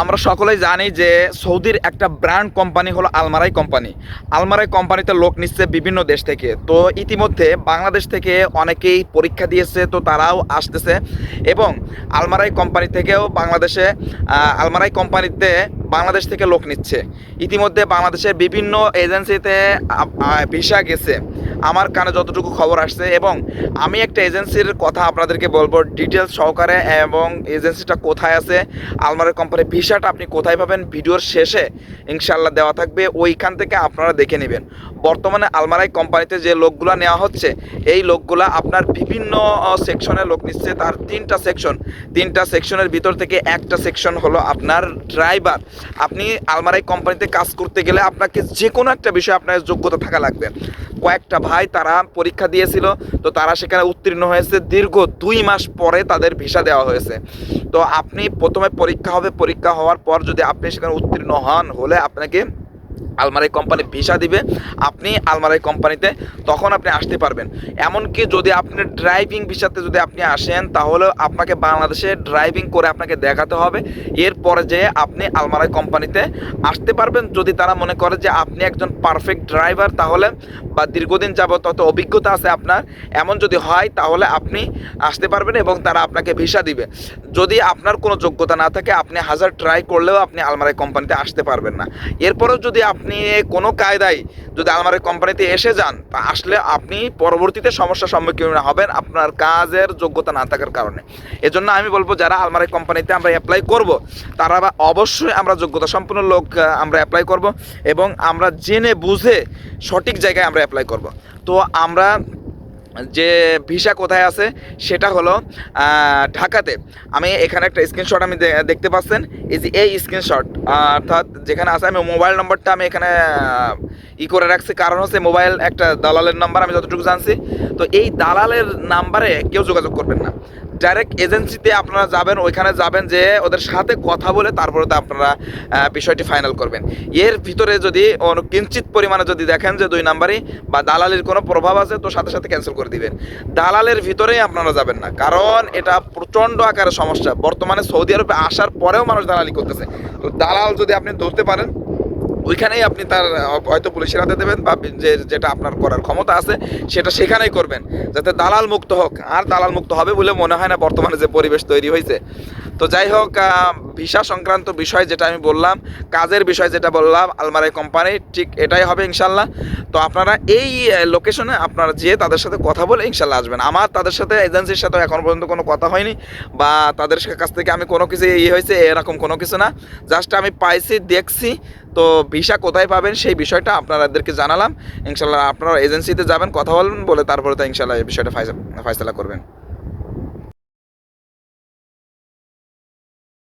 আমরা সকলেই জানি যে সৌদির একটা ব্র্যান্ড কোম্পানি হলো আলমারাই কোম্পানি। আলমারাই কোম্পানিতে লোক নিচ্ছে বিভিন্ন দেশ থেকে। তো ইতিমধ্যে বাংলাদেশ থেকে অনেকেই পরীক্ষা দিয়েছে, তো তারাও আসতেছে। এবং আলমারাই কোম্পানি থেকেও বাংলাদেশে আলমারাই কোম্পানিতে বাংলাদেশ থেকে লোক নিচ্ছে। ইতিমধ্যে বাংলাদেশের বিভিন্ন এজেন্সিতে ভিসা গেছে। আমার কানে যতটুকু খবর আসছে এবং আমি একটা এজেন্সির কথা আপনাদেরকে বলব। ডিটেলস সহকারে এবং এজেন্সিটা কোথায় আছে, আলমারের কোম্পানির ভিসাটা আপনি কোথায় পাবেন, ভিডিওর শেষে ইনশাল্লাহ দেওয়া থাকবে, ওইখান থেকে আপনারা দেখে নেবেন। বর্তমানে আলমারাই কোম্পানিতে যে লোকগুলা নেওয়া হচ্ছে, এই লোকগুলা আপনার বিভিন্ন সেকশনের লোক নিচ্ছে। তার তিনটা সেকশন তিনটা সেকশনের ভিতর থেকে একটা সেকশন হলো আপনার ড্রাইভার আপনি আলমারাই কোম্পানিতে কাজ করতে গেলে আপনাকে যে কোনো একটা বিষয়ে আপনার যোগ্যতা থাকা লাগবে। কয়েকটা ভাই তারা পরীক্ষা দিয়েছিল, তো তারা সেখানে উত্তীর্ণ হয়েছে দীর্ঘ দুই মাস পরে তাদের ভিসা দেওয়া হয়েছে। তো আপনি প্রথমে পরীক্ষা হবে, পরীক্ষা হওয়ার পর যদি আপনি সেখানে উত্তীর্ণ হন, হলে আপনাকে আলমারি কোম্পানি ভিসা দিবে, আপনি আলমারি কোম্পানিতে তখন আপনি আসতে পারবেন। এমনকি যদি আপনি ড্রাইভিং ভিসাতে যদি আপনি আসেন তাহলে আপনাকে বাংলাদেশে ড্রাইভিং করে আপনাকে দেখাতে হবে। এরপরে যে আপনি আলমারি কোম্পানিতে আসতে পারবেন। যদি তারা মনে করে যে আপনি একজন পারফেক্ট ড্রাইভার, তাহলে বা দীর্ঘদিন যাবত তত অভিজ্ঞতা আছে আপনার, এমন যদি হয়, তাহলে আপনি আসতে পারবেন এবং তারা আপনাকে ভিসা দিবে। যদি আপনার কোনো যোগ্যতা না থাকে, আপনি হাজার ট্রাই করলেও আপনি আলমারি কোম্পানিতে আসতে পারবেন না। এরপরেও যদি আপনি কোনো কায়দায় যদি আলমারি কোম্পানিতে এসে যান, তা আসলে আপনি পরবর্তীতে সমস্যার সম্মুখীন হবেন আপনার কাজের যোগ্যতা না থাকার কারণে। এজন্য আমি বলব, যারা আলমারি কোম্পানিতে আমরা অ্যাপ্লাই করব, তারা অবশ্যই আমরা যোগ্যতা সম্পন্ন লোক আমরা অ্যাপ্লাই করব এবং আমরা জেনে বুঝে সঠিক জায়গায় আমরা অ্যাপ্লাই করব। তো আমরা যে ভিসা কোথায় আছে সেটা হলো ঢাকাতে। আমি এখানে একটা স্ক্রিনশট আমি দেখতে পাচ্ছেন। এই যে এই স্ক্রিনশট অর্থাৎ যেখানে আছে আমি মোবাইল নম্বরটা আমি এখানে ই করে রাখছি। কারণ হচ্ছে মোবাইল একটা দালালের নাম্বার আমি যতটুকু জানছি। তো এই দালালের নাম্বারে কেউ যোগাযোগ করবেন না। ডাইরেক্ট এজেন্সিতে আপনারা যাবেন, ওইখানে যাবেন যে ওদের সাথে কথা বলে তারপরে তো আপনারা বিষয়টি ফাইনাল করবেন। এর ভিতরে যদি কিঞ্চিত পরিমাণে যদি দেখেন যে দুই নাম্বারই বা দালালির কোনো প্রভাব আছে, তো সাথে সাথে ক্যান্সেল করে দিবেন। দালালের ভিতরেই আপনারা যাবেন না, কারণ এটা প্রচণ্ড আকারের সমস্যা। বর্তমানে সৌদি আরবে আসার পরেও মানুষ দালালি করতেছে। তো দালাল যদি আপনি ধরতে পারেন ওইখানেই আপনি তার হয়তো পুলিশের হাতে দেবেন বা যে, যেটা আপনার করার ক্ষমতা আছে, সেটা সেখানেই করবেন। যাতে দালাল মুক্ত হোক। আর দালাল মুক্ত হবে বলে মনে হয় না বর্তমানে যে পরিবেশ তৈরি হয়েছে তো যাই হোক ভিসা সংক্রান্ত বিষয় যেটা আমি বললাম, কাজের বিষয় যেটা বললাম, আলমারি কোম্পানি, ঠিক এটাই হবে ইনশাল্লাহ। তো আপনারা এই লোকেশনে আপনারা যেয়ে তাদের সাথে কথা বলে ইনশাল্লাহ আসবেন। আমার তাদের সাথে এজেন্সির সাথে এখনও পর্যন্ত কোনো কথা হয়নি, বা তাদের কাছ থেকে আমি কোনো কিছু ইয়ে হয়েছে, এরকম কোনো কিছু না। জাস্ট আমি পাইছি, দেখছি, তো ভিসা কোথায় পাবেন সেই বিষয়টা আপনাদেরকে জানালাম। ইনশাল্লাহ আপনারা এজেন্সিতে যাবেন, কথা বলবেন, বলে তারপরে তো ইনশাল্লাহ এই বিষয়টা ফাইসা- ফায়সালা করবেন।